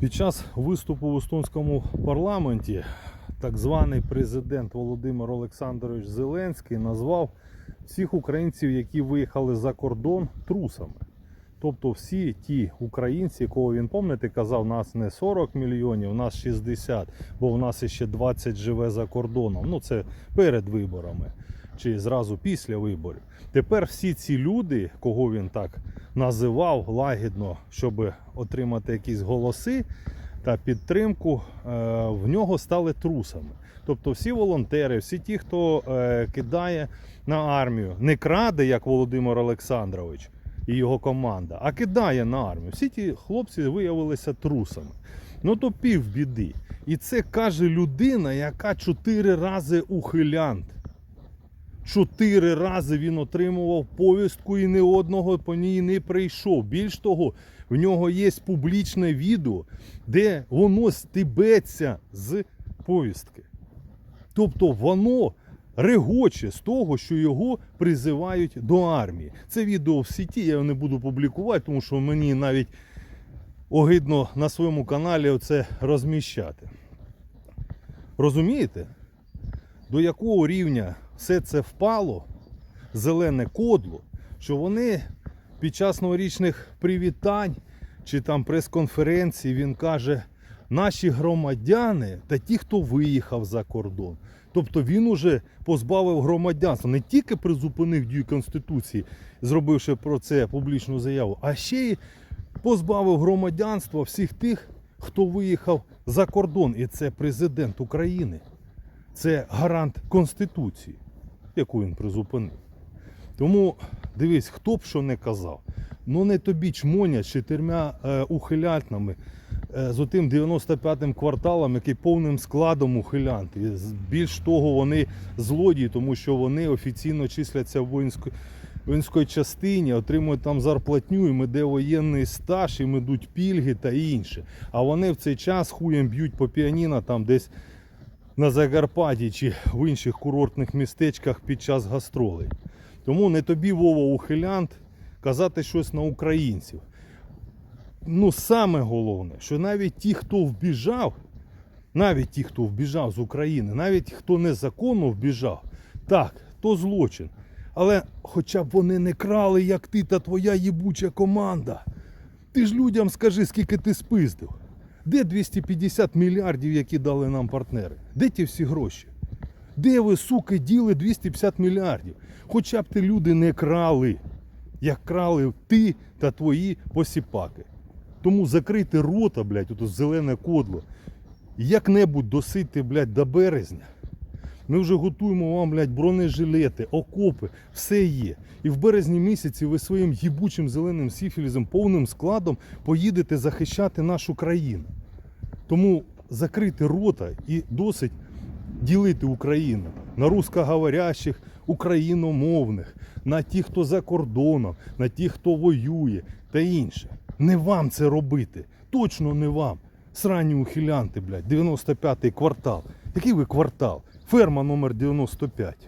Під час виступу в естонському парламенті так званий президент Володимир Олександрович Зеленський назвав всіх українців, які виїхали за кордон, трусами. Тобто всі ті українці, кого він пам'ятаєте, казав, нас не 40 мільйонів, нас 60, бо в нас ще 20 живе за кордоном. Ну це перед виборами чи зразу після виборів. Тепер всі ці люди, кого він так називав лагідно, щоб отримати якісь голоси та підтримку, е, в нього стали трусами. Тобто всі волонтери, всі ті, хто е, кидає на армію, не краде, як Володимир Олександрович і його команда, а кидає на армію. Всі ті хлопці виявилися трусами. Ну то пів біди. І це каже людина, яка чотири рази ухилянт. Чотири рази він отримував повістку і ні одного по ній не прийшов. Більш того, в нього є публічне відео, де воно стебеться з повістки. Тобто воно регоче з того, що його призивають до армії. Це відео в сіті, я його не буду публікувати, тому що мені навіть огидно на своєму каналі це розміщати. Розумієте? До якого рівня все це впало, зелене кодло, що вони під час новорічних привітань чи там прес-конференції він каже, наші громадяни та ті, хто виїхав за кордон. Тобто він уже позбавив громадянства, не тільки призупинив дію Конституції, зробивши про це публічну заяву, а ще й позбавив громадянства всіх тих, хто виїхав за кордон. І це президент України. Це гарант Конституції, яку він призупинив. Тому дивись, хто б що не казав. Ну не тобі чмоня з чотирма е, ухилянтами, е, з отим 95-м кварталом, який повним складом ухилянти. З- Більш того, вони злодії, тому що вони офіційно числяться в воїнській воїнській частині, отримують там зарплатню, їм іде воєнний стаж, їм ідуть пільги та інше. А вони в цей час хуєм б'ють по піаніно там десь на Закарпатті чи в інших курортних містечках під час гастролей. Тому не тобі, Вова, ухилянт, казати щось на українців. Ну, саме головне, що навіть ті, хто вбіжав, навіть ті, хто вбіжав з України, навіть хто незаконно вбіжав, так, то злочин. Але хоча б вони не крали, як ти та твоя їбуча команда. Ти ж людям скажи, скільки ти спиздив. Де 250 мільярдів, які дали нам партнери? Де ті всі гроші? Де ви, суки, діли 250 мільярдів? Хоча б ти люди не крали, як крали ти та твої посіпаки. Тому закрити рота, блядь, ото зелене кодло. Як-небудь досити, блядь, до березня. Ми вже готуємо вам, блядь, бронежилети, окопи, все є. І в березні місяці ви своїм їбучим зеленим сіфілізом повним складом поїдете захищати нашу країну. Тому закрити рота і досить ділити Україну на русскоговорящих, україномовних, на тих, хто за кордоном, на тих, хто воює та інше. Не вам це робити. Точно не вам. Срані ухилянти, блядь, 95-й квартал. Який ви квартал? Ферма номер 95.